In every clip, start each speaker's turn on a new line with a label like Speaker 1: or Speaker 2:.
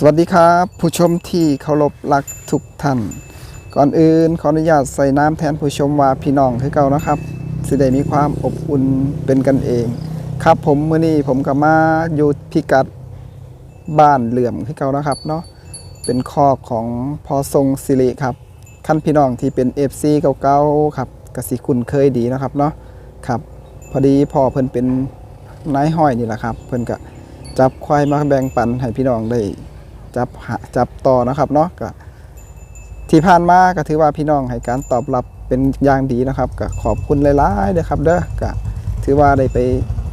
Speaker 1: สวัสดีครับ ผู้ชมที่เคารพรักทุกท่าน ก่อนอื่นขออนุญาตใส่น้ำแทนผู้ชมว่าพี่น้องคือเก่านะครับสิได้มีความอบอุ่นเป็นกันเอง ครับผมมื้อนี้ผมก็มาอยู่พิกัดบ้านเหลื่อมคือเก่านะครับเนาะเป็นคอของพอทรงสิริครับขั้นพี่น้องที่เป็น FC เก่าๆครับกสิคุณเคยดีนะครับเนาะครับพอดีพ่อเพิ่นเป็นนายห้อยนี่แหละครับ เพิ่นก็จับควายมาแบ่งปันให้พี่น้องได้ จับจับต่อนะครับเนาะก็ที่ผ่านมาก็ถือว่าพี่น้องให้การตอบรับเป็นอย่างดีนะครับก็ขอบคุณหลายๆเลยครับเด้อก็ถือว่าได้ไป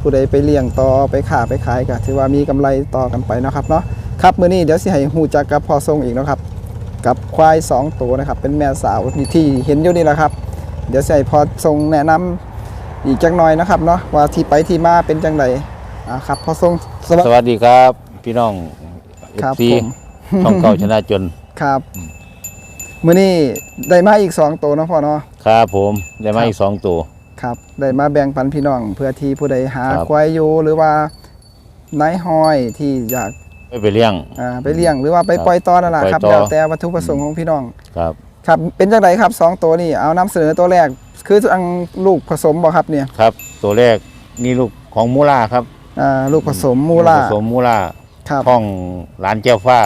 Speaker 1: ผู้ใดไปเลี้ยงต่อไปขาไปขายก็ถือว่ามีกำไรต่อกันไปนะครับเนาะครับมื้อนี้เดี๋ยวสิให้ฮู้จักกับพ่อทรงอีกนะครับ กับควายสองตัวนะครับ เป็นแม่สาวที่เห็นอยู่นี่แหละครับ เดี๋ยวสิให้พ่อทรงแนะนำอีกจักหน่อยนะครับเนาะว่าที่ไปที่มาเป็นจังไดอ่าครับพ่อทรงสวส
Speaker 2: สวัสดีครับ พี่น้อง เอ
Speaker 1: ครับ
Speaker 2: ฟซี
Speaker 1: ผม
Speaker 2: ช่องเก่าชนะจน
Speaker 1: ครับมื้อนี้ได้มาอีกสองตัวเนาะพ่อเนาะ
Speaker 2: ครับผมได้
Speaker 1: ครับ
Speaker 2: มาอีกสองตัว
Speaker 1: ครับ ได้มาแบ่งปันพี่น้อง เพื่อที่ผู้ใดหา
Speaker 2: ครับ
Speaker 1: ควายอยู่หรือว่านายห้อยที่อยาก
Speaker 2: ไม่ไปเลี้ยง
Speaker 1: อ่าไปเลี้ยง หรือว่าไป
Speaker 2: ครับ
Speaker 1: ปล่อยต่อนั่นแหละ
Speaker 2: ปล่อย
Speaker 1: ครับ
Speaker 2: ต่อ
Speaker 1: แล้วแต่วัตถุประสงค์ของพี่น้อง
Speaker 2: ครับ
Speaker 1: ครับ เป็นจังไดครับสองตัวนี่เอานำเสนอตัวแรก คืออังลูกผสมบ่ครับเนี่ย
Speaker 2: ครับ ตัวแรกนี่ลูกของมูล่าครับ
Speaker 1: อ่าลูกผสมมูล่า
Speaker 2: ผสมมูล่า
Speaker 1: ครับ
Speaker 2: ท้องหลานแก้วฟ้า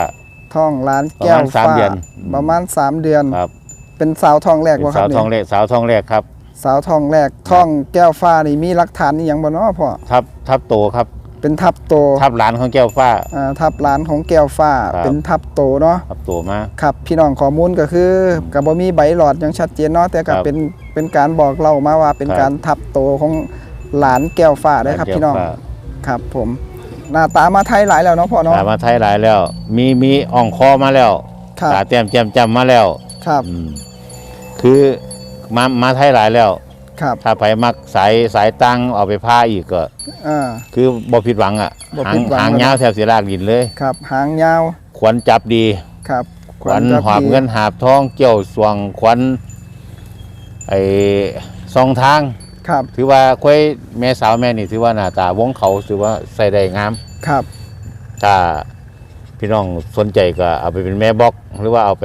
Speaker 1: ท้องล้านแก้ว
Speaker 2: ประมาณสาม
Speaker 1: ฟ้า
Speaker 2: เดือน
Speaker 1: ประมาณสามเดือน
Speaker 2: ครับ
Speaker 1: เป็นสาวทองแรก
Speaker 2: เป็น
Speaker 1: บ่ครั
Speaker 2: สา
Speaker 1: บ
Speaker 2: ว
Speaker 1: เนี่
Speaker 2: ทอง
Speaker 1: ย
Speaker 2: แรกสาวทองแรกครับ
Speaker 1: สาวทองแรกท้องแก้วฟ้านี่มีหลักฐานนี่หยังบ่เนาะพ่อ
Speaker 2: ทับทับโตครับ
Speaker 1: เป็นทับโต
Speaker 2: ทับหลานของแก้วฟ้า
Speaker 1: อ่าทับร้านของแก้วฟ้า
Speaker 2: ครับ
Speaker 1: เป็นทับโตเนาะ
Speaker 2: ทับโตมา
Speaker 1: ครับพี่น้องข้อมูลก็คือกับบ่มีใบหลอดยังชัดเจนเนาะแต่ก็
Speaker 2: ครับ
Speaker 1: เป็นเป็นการบอกเล่ามาว่าเป็น
Speaker 2: ครับ
Speaker 1: การทับโตของหลานแก้วฟ้าได้ครับ
Speaker 2: หล
Speaker 1: พี่น้อง
Speaker 2: แก้วฟ้า
Speaker 1: ครับผม หน้าตามาไทยหลายแล้วเนาะพ่อเนาะ
Speaker 2: ตามมาไทยหลายแล้ว มีมีอ่องคอมาแล้ว
Speaker 1: ครับ
Speaker 2: ตาเตรียมแจมจำมาแล้ว
Speaker 1: ครับ
Speaker 2: อืมคือมามาไทยหลายแล้ว
Speaker 1: ครับ
Speaker 2: ถ้าไผมักสายสายตังเอาไปผ้าอีกก็
Speaker 1: อ่า
Speaker 2: คือบ่ผิดหวังอะ
Speaker 1: บ่
Speaker 2: หา
Speaker 1: ผิ
Speaker 2: ง
Speaker 1: ดหวัง
Speaker 2: หาง
Speaker 1: เลย
Speaker 2: ยาวแถบสีลากดินเลย
Speaker 1: ครับหางยาว
Speaker 2: ขวัญจับดี
Speaker 1: ครับ
Speaker 2: ขวัญ
Speaker 1: จับ
Speaker 2: หอบ
Speaker 1: ดี
Speaker 2: เงินหาบทองเกี่ยวสวงขวัญไอ้สองทาง
Speaker 1: ครับ
Speaker 2: ถือว่าค่อยแม่สาวแม่นี่ถือว่าหน้าตาวงเขาถือว่าใส่ได้งาม
Speaker 1: ครับ
Speaker 2: ถ้าพี่น้องสนใจก็เอาไปเป็นแม่บล็อก หรือว่าเอาไป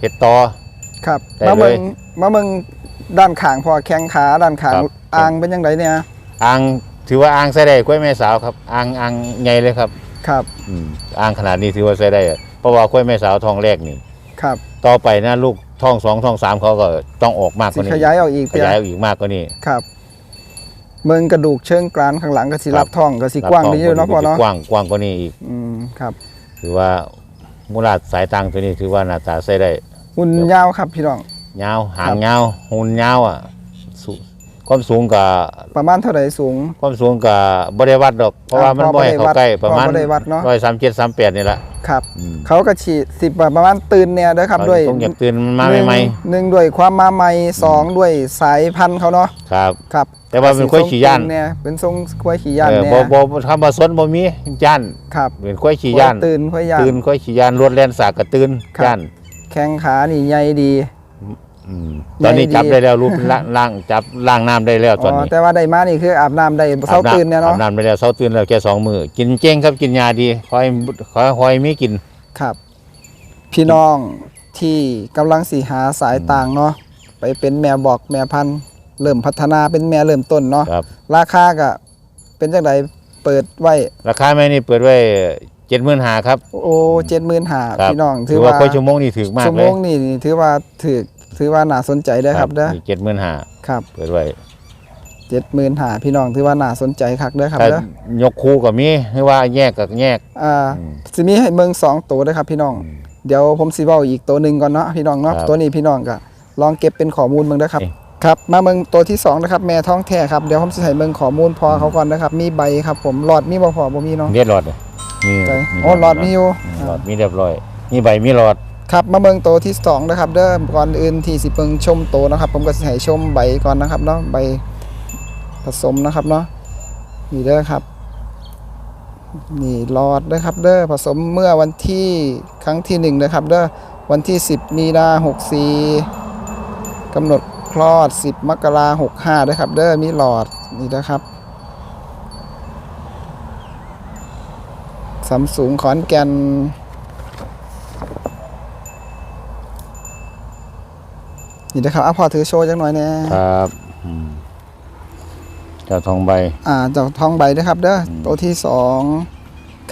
Speaker 2: เฮ็ดต่อ
Speaker 1: ครับ
Speaker 2: ได้
Speaker 1: มา
Speaker 2: เล
Speaker 1: เบิ่
Speaker 2: ย
Speaker 1: งมาเบิ่งด้านข้างพ่อแข้งขาด้านข้าง
Speaker 2: ครับ
Speaker 1: อ่างเป็นจังไดเนี่ย
Speaker 2: อ่างถือว่าอ่างใส่ได้กล้วยแม่สาวครับอ่างอ่างใหญ่เลยครับ
Speaker 1: ครับ
Speaker 2: อืมอ่างขนาดนี้ถือว่าใส่ได้อะเพราะว่ากล้วยแม่สาวทองแรกนี่
Speaker 1: ครับ
Speaker 2: ต่อไปนะลูก ท้องสองท้องสามเขาก็ต้องออกมากก
Speaker 1: สิ
Speaker 2: ว่านี้
Speaker 1: ขยายออกอีก
Speaker 2: ข
Speaker 1: เปีย
Speaker 2: ยายออกอีกมากกว่านี้
Speaker 1: ครับเมืองกระดูกเชิงกรานข้างหลังก็สิ
Speaker 2: ครับ
Speaker 1: รับท้องก็สิกว้างดีอยู่เนาะพ่อเนาะ
Speaker 2: กว้างกว้างกว่านี้อีก
Speaker 1: อืมครับ
Speaker 2: ถือว่ามูลาสายตังตัวนี้ถือว่าหน้าตาใส่ได้
Speaker 1: หุ่นยาวครับพี่น้อง
Speaker 2: ยาวหา
Speaker 1: ครั
Speaker 2: ง
Speaker 1: บ
Speaker 2: ยาวหุ่นยาวอะสู ความสูงกับ
Speaker 1: ประมาณเท่าไหร่สูง
Speaker 2: ความสูงกับบริวัดดอก เพราะว่ามัน
Speaker 1: พอ
Speaker 2: บ่ให้
Speaker 1: บ่
Speaker 2: เข้า
Speaker 1: ได้วัด
Speaker 2: ใกล้ประมาณ
Speaker 1: พอบ่ได้วัดเนาะ
Speaker 2: ร้อยสามเจ็ดสามแปดนี่แหละ
Speaker 1: ครับ
Speaker 2: อืม
Speaker 1: เขาก็ฉีดสิบประมาณตื่นเนี่ยเด้อครับ
Speaker 2: เขา
Speaker 1: ด้วย
Speaker 2: ต้องอยากตื่นมันมา
Speaker 1: หนึ่ง
Speaker 2: ใหม่
Speaker 1: หนึ่งด้วยความมาใหม่สองด้วยสายพันธุ์เขาเนาะ
Speaker 2: ๆครับ
Speaker 1: ครับ
Speaker 2: แต่ว่าเป็นควายขี่ย่าน
Speaker 1: ทรงตื่เนี่ยเป็นทรงควายขี่ย่าน
Speaker 2: เออ
Speaker 1: เนี่ย
Speaker 2: บ่บ่คำว่าสนบ่มีย่าน
Speaker 1: ครับ
Speaker 2: เป็นควายขี่ย่าน
Speaker 1: ควายตื่นควายย่าน
Speaker 2: ตื่นควายขี่ย่านรวดแล่นสากกระตื่น
Speaker 1: ครับ
Speaker 2: ย่าน
Speaker 1: แข้งขานี่ใหญ่ดี
Speaker 2: อืมตอนนี้
Speaker 1: ใหญ่ดี
Speaker 2: จับได้แล้วรูปล่างล่างจับล่างน้ำได้แล้วต
Speaker 1: อ๋
Speaker 2: อน
Speaker 1: อ
Speaker 2: นี้
Speaker 1: แต่ว่าได้มานี่คืออาบน้ำได้เช้าตื่นเนี่ย
Speaker 2: อา
Speaker 1: เนาะ
Speaker 2: บน้ำได้แล้วเช้าตื่นแล้วแค่สองมือกินเจ้งครับกินยาดีคอยคอยคอยมีกิน
Speaker 1: ครับ พี่น้องที่กำลังสีหาสายต่างเนาะไปเป็นแม่บอกแม่พันธุ์เริ่มพัฒนาเป็นแม่เริ่มต้นเนาะ
Speaker 2: ครับ
Speaker 1: ราคาก็เป็นจังไดเปิดไว้
Speaker 2: ราคาแม่นี่เปิดไว้เจ็ดหมื่นหาครับ
Speaker 1: โอ้เจ็ดหมื่นหา
Speaker 2: ครับ
Speaker 1: พี่น้อง
Speaker 2: ถื
Speaker 1: ถื
Speaker 2: อ
Speaker 1: อ
Speaker 2: ว่า
Speaker 1: ว่า
Speaker 2: ค่อยชั่วโมงนี่ถึกมาก
Speaker 1: ชั่ว
Speaker 2: เล
Speaker 1: โม
Speaker 2: ย
Speaker 1: งนี่ถือว่าถือ ถือว่าน่าสนใจเด้อครับเด้อ
Speaker 2: เจ็ดหมื่นหา
Speaker 1: ครับ
Speaker 2: เปิดไว้
Speaker 1: เจ็ดหมื่นหาพี่น้องถือว่าน่าสนใจคักเด้อครับ
Speaker 2: ถ้า
Speaker 1: เด้อย
Speaker 2: กคู่กับมีหรือว่าแยกกับแยก
Speaker 1: อ่า
Speaker 2: อืม
Speaker 1: สิมีให้เมืองสองตัวเด้อครับ พี่น้องเดี๋ยวผมสิเว้าอีกตัวหนึ่งก่อนเนาะพี่น้องเนาะ
Speaker 2: ครับ
Speaker 1: ตัวนี้พี่น้องก็ลองเก็บเป็นข้อมูลเบิ่งเด้อครับ
Speaker 2: เอ๊ะ
Speaker 1: ครับมาเมืองตัวที่สองนะครับแม่ท้องแท้ครับเดี๋ยวผมสิให้เมืองข้อมูลพอเขาก่อนนะครับมีใบครับผมหลอดมีบ่พอบ่มีเนาะ
Speaker 2: เรียบร้อยเลยมี
Speaker 1: ใช่
Speaker 2: มี
Speaker 1: โอ้หลอดมีอยู่
Speaker 2: หลอดมีเรียบร้อยมีใบมีหลอด
Speaker 1: ครับมาเมืองโตที่สองนะครับเด้อก่อนอื่นที่สิเปิงชมโตนะครับ ผมก็สิให้ชมใบก่อนนะครับเนาะใบผสมนะครับเนาะนี่เด้อครับนี่หลอดนะครับเด้อผสมเมื่อวันที่ครั้งที่หนึ่งนะครับเด้อวันที่ 10 มีนา64กำหนดคลอด 10 มกราหกห้าด้วยครับ เด้อมีหลอดนี่นะครับสัมสูงขอนแก่น นี่นะครับอะพอถือโชว์จังหน่อยแน่
Speaker 2: ครับอืมเจ้าทองใบ
Speaker 1: อ่าเจ้าทองใบด้วยครับ เด้ออ
Speaker 2: ม
Speaker 1: ตัวที่สอง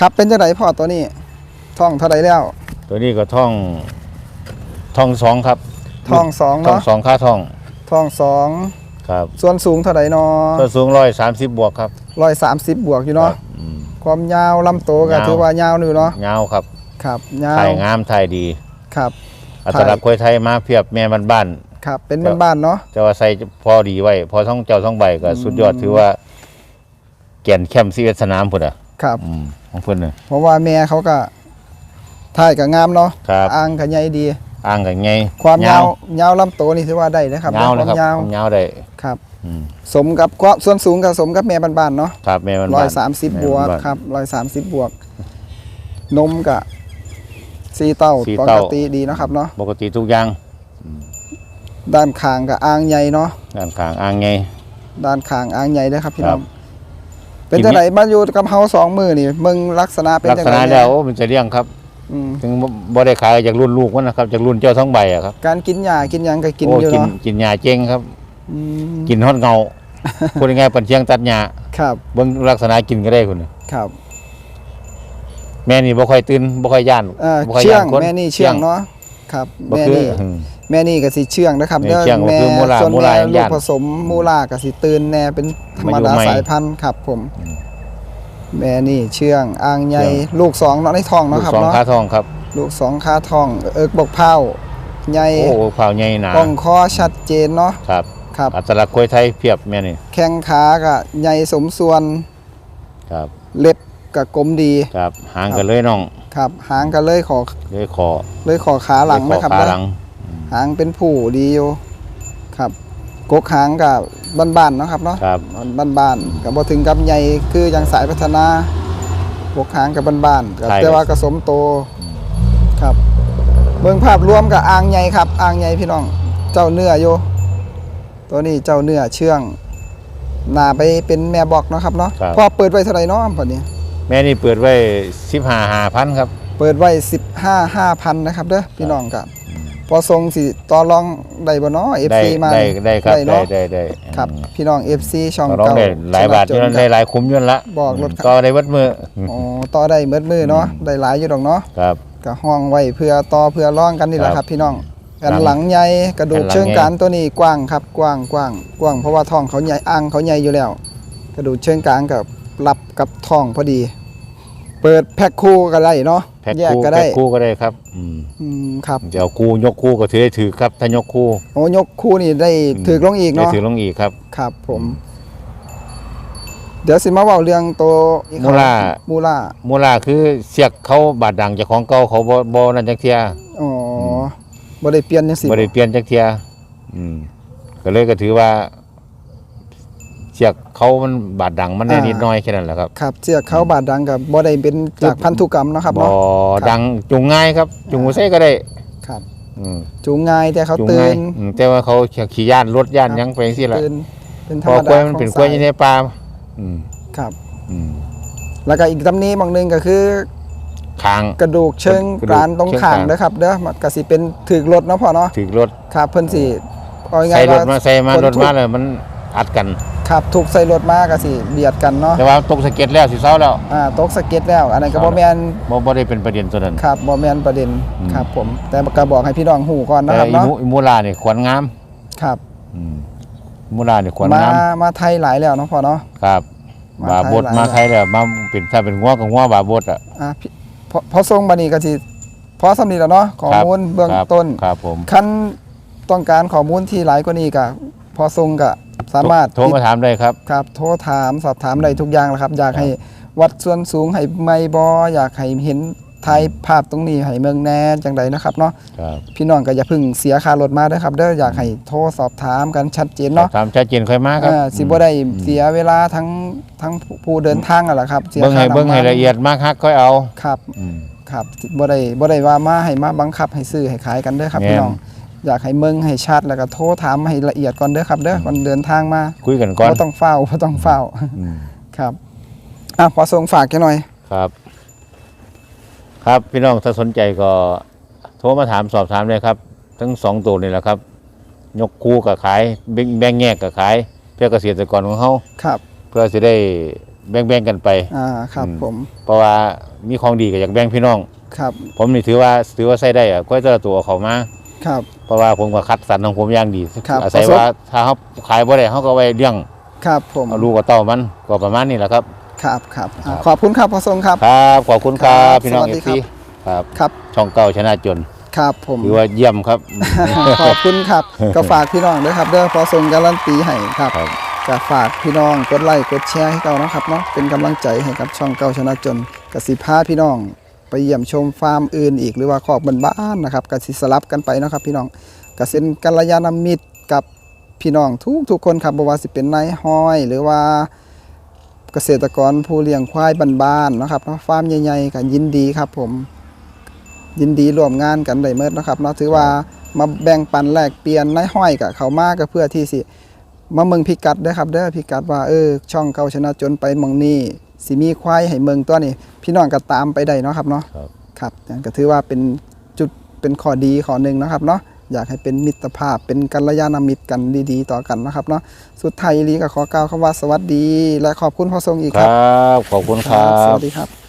Speaker 1: ครับเป็นจังไดพ่อตัวนี้ทองเท่าไรแล้ว
Speaker 2: ตัวนี้ก็ท่องท่องสองครับ
Speaker 1: ทองสอง
Speaker 2: ท่อง
Speaker 1: เนาะ
Speaker 2: สองค่าท่อง
Speaker 1: ทองสอง
Speaker 2: ครับ
Speaker 1: ส่วนสูงเท่าไรเนาะ
Speaker 2: ก็สูงร้อยสามสิบบวกครับ
Speaker 1: ร้อยสามสิบบวกอยู่เนาะ
Speaker 2: ครับอืม
Speaker 1: ความยาวลำโตวก็
Speaker 2: ยาว
Speaker 1: ถือว่ายาวอยู่เนาะ
Speaker 2: ยาวครับ
Speaker 1: ครับยาว
Speaker 2: ถ่ายงามถ่ายดี
Speaker 1: ครับ
Speaker 2: อัตลักษณ์ควยไทยมาเพียบแม่บ้าน
Speaker 1: ครับ เป็นบ้านๆเนาะ
Speaker 2: ๆแต่ว่าใส่พอดีไว้ พอท่องเจ้าท่องใบก็
Speaker 1: อืม
Speaker 2: สุดยอดถือว่า แก่นแคมป์ซีเวสนามพุ่นอะ
Speaker 1: ครับ
Speaker 2: อืมของเพิ่นน่ะ
Speaker 1: เพราะว่าแม่เขาก็ถ่ายก็งามเนาะ
Speaker 2: ครับ
Speaker 1: อ่างก็ใหญ่ดี
Speaker 2: อ้างกันไง
Speaker 1: ความยาวยาวลำโตวนี่ถือว่าได้นะครับ
Speaker 2: ยาว
Speaker 1: ค
Speaker 2: นะ
Speaker 1: วาม
Speaker 2: ครับ
Speaker 1: ยาว
Speaker 2: ความยาวได้
Speaker 1: ครับ
Speaker 2: อืม
Speaker 1: สมกับความส่วนสูงกับสมกับแม่บ้านๆเนาะ
Speaker 2: ครับแม่บ้านๆ
Speaker 1: ร้อยสามสิบ
Speaker 2: แม่
Speaker 1: บวก
Speaker 2: บ้านๆ
Speaker 1: ครับร้อยสามสิบบวก นมกะสีเต้า
Speaker 2: สี่
Speaker 1: ป
Speaker 2: เต้า
Speaker 1: กติดีเนาะครับเนาะ
Speaker 2: ปกติทุกอย่าง
Speaker 1: ด้านคางกับอ่างใหญ่เนาะ
Speaker 2: ด้านข้างอ้างไง
Speaker 1: ด้านคางอ่างใหญ่เด้อครับพี่น้อง
Speaker 2: ครับ
Speaker 1: เป็นจังไดมาอยู่กับเฮาสองมือนี่มึงลักษณะเป็น
Speaker 2: ลัก
Speaker 1: จัง
Speaker 2: ษ
Speaker 1: ได
Speaker 2: ณะ
Speaker 1: เนี่
Speaker 2: แล้
Speaker 1: ยว
Speaker 2: มันจะเลี้ยงครับ
Speaker 1: อืม
Speaker 2: ถึงบ่ได้ขายจากรุ่นลูกมันนะครับจากรุ่นเจ้าท้องใบอะครับ
Speaker 1: การกินหญ้ากินหยังก็กิน
Speaker 2: โอ้
Speaker 1: อยู่
Speaker 2: กิน
Speaker 1: เนาะ
Speaker 2: กินหญ้าเจ๊งครับ
Speaker 1: อืม
Speaker 2: กินฮอดเงาพูดง่ายๆปันเชียงตัดหญ้า
Speaker 1: ครับ
Speaker 2: เบิ่งลักษณะกินก็ได้คุณน่ะ
Speaker 1: ครับ
Speaker 2: แม่นี่บ่ค่อยตื่นบ่ค่อยย่าน
Speaker 1: เอ่อ
Speaker 2: บ่ค่อย
Speaker 1: เชื่อง
Speaker 2: ย่านคน
Speaker 1: แม่นี่เชื่องเนาะ ครับ
Speaker 2: บ่
Speaker 1: แม่
Speaker 2: คือ
Speaker 1: นี่
Speaker 2: อืม
Speaker 1: แม่นี่ก็สิเชื่องนะครับ
Speaker 2: แม่
Speaker 1: เด้อ
Speaker 2: เชื่องก็
Speaker 1: แม่
Speaker 2: คือมูลา
Speaker 1: ส่วน
Speaker 2: มูลา
Speaker 1: แม่
Speaker 2: อย่าง
Speaker 1: ลู
Speaker 2: ย่ากน
Speaker 1: ผสมมูลาก็สิตื่นแน่เป็นธรรมดา
Speaker 2: มาอยู่ใหม่
Speaker 1: สายพันธุ์ครับผมแม่นี่เชื่องอ่างใหญ่ลูกสองเนาะในท้อง
Speaker 2: ลู
Speaker 1: เนาะ
Speaker 2: ก
Speaker 1: ครับ
Speaker 2: สอง
Speaker 1: เนาะ
Speaker 2: ขาทองครับ
Speaker 1: ลูกสองขาทอง เอิกบกเผาใหญ่
Speaker 2: โอ้เผาใหญ่หนา
Speaker 1: ป้องคอชัดเจนเนาะ
Speaker 2: ครับ
Speaker 1: ครับ
Speaker 2: อัตลักษณ์กล้วยไทยเพียบแม่นี่
Speaker 1: แข้งขาก็ใหญ่สมส่วน
Speaker 2: ครับ
Speaker 1: เล็บ ก็กลมดี
Speaker 2: ครับหางกันเลยน้อง
Speaker 1: ครับหางก็เลยขอ
Speaker 2: เลยคอ
Speaker 1: เลยขอขาหลัง
Speaker 2: เลย
Speaker 1: นะครับ
Speaker 2: คอขา
Speaker 1: เด้อ
Speaker 2: หลัง
Speaker 1: หางเป็นผู้ดีอยู่ครับกกหางกับบ้านๆเนาะครับเนาะ
Speaker 2: ครับ
Speaker 1: บ้านๆกับบ่ถึงกับใหญ่คืออย่างสายพัฒนากกหางกับบ้านๆกับ
Speaker 2: ใช่
Speaker 1: แต่ว่ากระสมโตครับเบิ่งภาพรวมกับอ่างใหญ่ครับอ่างใหญ่พี่น้องเจ้าเนื้ออยู่ตัวนี้เจ้าเนื้อเชื่องหนาไปเป็นแม่บอกเนาะครับเนาะ
Speaker 2: ครับ
Speaker 1: พอเปิดไว้เท่าไหร่เนาะพอนี้
Speaker 2: แม่นี่เปิดไว้15 5,000ครับ
Speaker 1: เปิดไว้ 15 5,000นะครับเด้อพี่น้องครับพอทรงสิต่อรองได้บ่เนาะ
Speaker 2: ได้
Speaker 1: FC มา
Speaker 2: ได้ได้ครับได้
Speaker 1: เนาะ
Speaker 2: ได้ได้
Speaker 1: ครับ
Speaker 2: อืม
Speaker 1: พี่น้อง FC ช่อง
Speaker 2: ก็ร้อง
Speaker 1: เก่า
Speaker 2: ได้หลายบาท
Speaker 1: ช
Speaker 2: อยู่
Speaker 1: นะ
Speaker 2: นั่น
Speaker 1: จ
Speaker 2: ได้
Speaker 1: กั
Speaker 2: หลายคุ้มอยู่นั่นละ
Speaker 1: บอกรถครับ
Speaker 2: ก็ได้วัดมือ
Speaker 1: อ๋อต่อได้เมิดมือเนาะได้หลายอยู่ดอกเนาะ
Speaker 2: ครับ
Speaker 1: ก็ห้องไว้เพื่อต่อเพื่อร่องกันนี่แหละ
Speaker 2: ค
Speaker 1: ค
Speaker 2: รั
Speaker 1: รับบพี่น้องแผ่น
Speaker 2: หลัง
Speaker 1: หลังใหญ่กระดูก
Speaker 2: แผ่นหลัง
Speaker 1: เชิง
Speaker 2: ใหญ่
Speaker 1: กรานตัวนี้กว้างครับกว้างกว้างกว้างเพราะว่าท้องเขาใหญ่อ่างเขาใหญ่อยู่แล้ว กระดูกเชิงกลางกับรับกับท้องพอดี เปิดแพ็คคู่ก็ได้เนาะ
Speaker 2: แพ็ค
Speaker 1: แยก
Speaker 2: คู่
Speaker 1: ก็
Speaker 2: แพ็
Speaker 1: ได้
Speaker 2: คคู่ก็ได้ครับอืม
Speaker 1: อืมครับ
Speaker 2: จะเอาคู่ยกคู่ก็ถือได้ถือครับถ้ายกคู่
Speaker 1: โอ้ยกคู่นี่ได้ถือลงอีก
Speaker 2: ได้
Speaker 1: เนาะ
Speaker 2: ถือลงอีกครับ
Speaker 1: ครับ ผม เดี๋ยวสิมาเว้าเรื่องตัวอีก
Speaker 2: มูล่า
Speaker 1: มูล่า
Speaker 2: มูลาคือเสียกเขาบาดดังจากของเก่าเขาบ่บ่นั่นจักเทีย
Speaker 1: อ๋อบ่ได้เปลี่ยนจังซี่
Speaker 2: บ่ได้เปลี่ยนจักเทียอืมก็เลยก็ถือว่า เสียกเขามันบาดดังมันได้นิดหน้อยแค่นั้นแหละครับ
Speaker 1: ครับเสียเขาบาดดังกับบ่ได้เป็นจากพันธุกรรมเนาะครับ
Speaker 2: บ่
Speaker 1: เนาะ ครับ
Speaker 2: ดังจุงง่ายครับ จุงบ่ใส่ก็ได้
Speaker 1: ครับ
Speaker 2: อืม
Speaker 1: จูงง่ายแต่เขา
Speaker 2: จุง
Speaker 1: ตื่
Speaker 2: ง่าย
Speaker 1: น
Speaker 2: อืมแต่ว่าเขาขี่ย่านรถย่าน
Speaker 1: ครับ
Speaker 2: หยังไปจังซี่ล่ะ
Speaker 1: ตื่นเป็นธ
Speaker 2: พ
Speaker 1: ร
Speaker 2: อ
Speaker 1: รม
Speaker 2: กล้
Speaker 1: ดา
Speaker 2: วยมันเป็น
Speaker 1: ของ
Speaker 2: กล้วย
Speaker 1: สา
Speaker 2: อยู่ในป่าอืม
Speaker 1: ครับ
Speaker 2: อืม
Speaker 1: แล้วก็อีกตำนี้บางหนึงก็คือ
Speaker 2: คาง
Speaker 1: กระดูกเชิง
Speaker 2: กระดูก
Speaker 1: กรานตรง
Speaker 2: เชิง
Speaker 1: ข้าง
Speaker 2: กราน
Speaker 1: เด้อครับเด้อมันก็สิเป็นถึกรถเนาะพ่อเนาะ
Speaker 2: ถึกรถ
Speaker 1: ครับเพิ่นสิเอาง่า
Speaker 2: ใส่
Speaker 1: ยๆ
Speaker 2: ร
Speaker 1: ว่า
Speaker 2: ถมาใส่มา
Speaker 1: คน
Speaker 2: รถ
Speaker 1: ถู
Speaker 2: มากเลยมันอัดกัน
Speaker 1: ครับถูกใส่รถมาก็สิเบียดกันเนาะ
Speaker 2: แต่ว่าตกสะเก็ดแล้วสิเศร้าแล้ว
Speaker 1: อ่าตกสะเก็ดแล้วอันนั้นก็
Speaker 2: ครั
Speaker 1: บ่
Speaker 2: บ
Speaker 1: แม่น
Speaker 2: บ่บ่ได้เป็นประเด็นตัวนั้น
Speaker 1: ครับบ่แม่นประเด็น
Speaker 2: อืม
Speaker 1: ครับ ผม แต่ก็บอกให้พี่น้องฮู้ก่อนนะ
Speaker 2: แต่
Speaker 1: ครับ
Speaker 2: อี
Speaker 1: เนาะ
Speaker 2: มูอีมูลาเนี่ยขวัญงาม
Speaker 1: ครับ
Speaker 2: อืมอีมูลาเนี่ยขวัญ
Speaker 1: มางา
Speaker 2: ม
Speaker 1: มาไทยหลายแล้วเนาะพ่อเนาะ
Speaker 2: ครับ
Speaker 1: มา
Speaker 2: บาบด
Speaker 1: ไทยหลาย
Speaker 2: มาไทยแล้วมาเป็นถ้าเป็นงัวกับงัวบาบดอะ
Speaker 1: อ่าพี่พอพอส่งบัดนี้ก็สิพอสำนี้แล้วเนาะข้อ
Speaker 2: ครับ
Speaker 1: มูลเบื้อง
Speaker 2: ครับ
Speaker 1: ต้น
Speaker 2: ครับผม
Speaker 1: คันต้องการข้อมูลที่หลายกว่านี้ก็พอส่งก็ สามารถ
Speaker 2: โทรมาถามได้ครับ
Speaker 1: ครับ โทรถามสอบถามได้ทุกอย่างแหละครับ อยากให้วัดส่วนสูงให้ไม่บออยากให้เห็นถ่ายภาพตรงนี้ให้เมืองแน่จังใดนะครับเนาะ
Speaker 2: ครับ
Speaker 1: พี่น้องก็อย่าเพึ่งเสียค่ารถมาเด้อครับเด้ออยากให้โทรสอบถามกันชัดเจน
Speaker 2: สอ
Speaker 1: เนาะ
Speaker 2: บถามชัดเจนค่อยมาครับ
Speaker 1: อ่าสิบ่ได้เสียเวลาทั้งทั้งผู้เดินทางอะล่ะครับสีย
Speaker 2: เบิ่งให้
Speaker 1: ค่าน้ำมัน
Speaker 2: เบิ่งให้ละเอียดมากฮักค่อยเอา
Speaker 1: ครับ
Speaker 2: อืม
Speaker 1: ครับบ่ได้บ่ได้ว่ามาให้มาบังคับให้ซื้อให้ขายกันเด้อครับ
Speaker 2: แม่น
Speaker 1: พี่น้อง อยากให้เมืองให้ชัดแล้วก็โทรถามให้ละเอียดก่อนเด้อครับเด้อก่อนเดินทางมา
Speaker 2: คุยกันก่อน
Speaker 1: บ่ต้องเฝ้าบ่ต้องเฝ้า
Speaker 2: อืม
Speaker 1: ครับอะพอส่งฝากแค่หน่อย
Speaker 2: ครับ ครับพี่น้องถ้าสนใจก็ โทรมาถามสอบถามเลยครับ ทั้งสองตัวนี่แหละครับ ยกคู่ก็ขายแบ่งแบ่งแยกก็ขาย เพื่อเกษตรกรของเฮา
Speaker 1: ครับ
Speaker 2: เพื่อสิได้แบ่งๆกันไป
Speaker 1: อ่าครับ
Speaker 2: อืม
Speaker 1: ผม
Speaker 2: เพราะว่ามีของดีก็อยากแบ่งพี่น้อง
Speaker 1: ครับ
Speaker 2: ผมนี่ถือว่าถือว่าใช้ได้อะก็จะตัวเขามา
Speaker 1: ครับ
Speaker 2: เพราะว่าผมก็คัดสรรของผมอย่างดี
Speaker 1: ครับ
Speaker 2: อาศัย
Speaker 1: ประสบ
Speaker 2: ว่าถ้าเขาขายบ่ได้เขาก็ไว้เลี้ยง
Speaker 1: ครับผม
Speaker 2: เอาลูกกับเต้ามันก็ประมาณนี้แหละครับ
Speaker 1: ครับครับอ่า
Speaker 2: ครับ
Speaker 1: ขอบคุณครับพอทรงครับ
Speaker 2: ครับขอบคุณครับ
Speaker 1: ครับ
Speaker 2: พี่น้อง
Speaker 1: สวัส
Speaker 2: เอ
Speaker 1: ดี
Speaker 2: ฟ
Speaker 1: ครับ
Speaker 2: ซีครับ
Speaker 1: ครับ
Speaker 2: ช่องเก่าชนะจน
Speaker 1: ครับผม
Speaker 2: ถือว่าเยี่ยมครับ
Speaker 1: ขอบคุณครับ ก็ฝากพี่น้องด้วยครับเด้อพอทรงการันตีให้ครับ
Speaker 2: ครับ
Speaker 1: ก็ฝากพี่น้องกดไลค์กดแชร์ให้เก่านะครับเนาะเป็นกำลังใจให้กับช่องเก่าชนะจนกสิพาพี่น้อง ไปเยี่ยมชมฟาร์มอื่นอีกหรือว่าคอกบ้านๆนะครับกสิสลับกันไปนะครับ พี่น้องกสินกัลยาณมิตรกับพี่น้องทุกทุกคนครับบ่ว่าสิเป็นนายห้อย หรือว่าเกษตรกรผู้เลี้ยงควายบ้านๆนะครับเนาะฟาร์มใหญ่ๆกันยินดีครับผมยินดีร่วมงานกันได้เมื่อนะครับเนาะถือว่ามาแบ่งปันแลกเปลี่ยนนายห้อยกับเขามากก็เพื่อที่สิมาเมืองพิกัดเด้ครับเด้อพิกัดว่าเออช่องเก่าชนะจนไปเมืองนี้ สิมีควายให้เมืองตัวนี้ พี่น้องก็ตามไปได้เนาะครับเนาะ
Speaker 2: ครับ
Speaker 1: ครับนั่นก็ถือว่าเป็นจุดเป็นข้อดีข้อหนึ่งนะครับเนาะอยากให้เป็นมิตรภาพเป็นกัลยาณมิตรกันดีๆ ต่อกันนะครับเนาะสุดท้ายอีหลีก็ขอกล่าวคำว่าสวัสดี และขอบคุณพ่อทรงอีก
Speaker 2: ค
Speaker 1: ครั
Speaker 2: รับบขอบคุณครั
Speaker 1: ส
Speaker 2: บ
Speaker 1: วัสดีครับ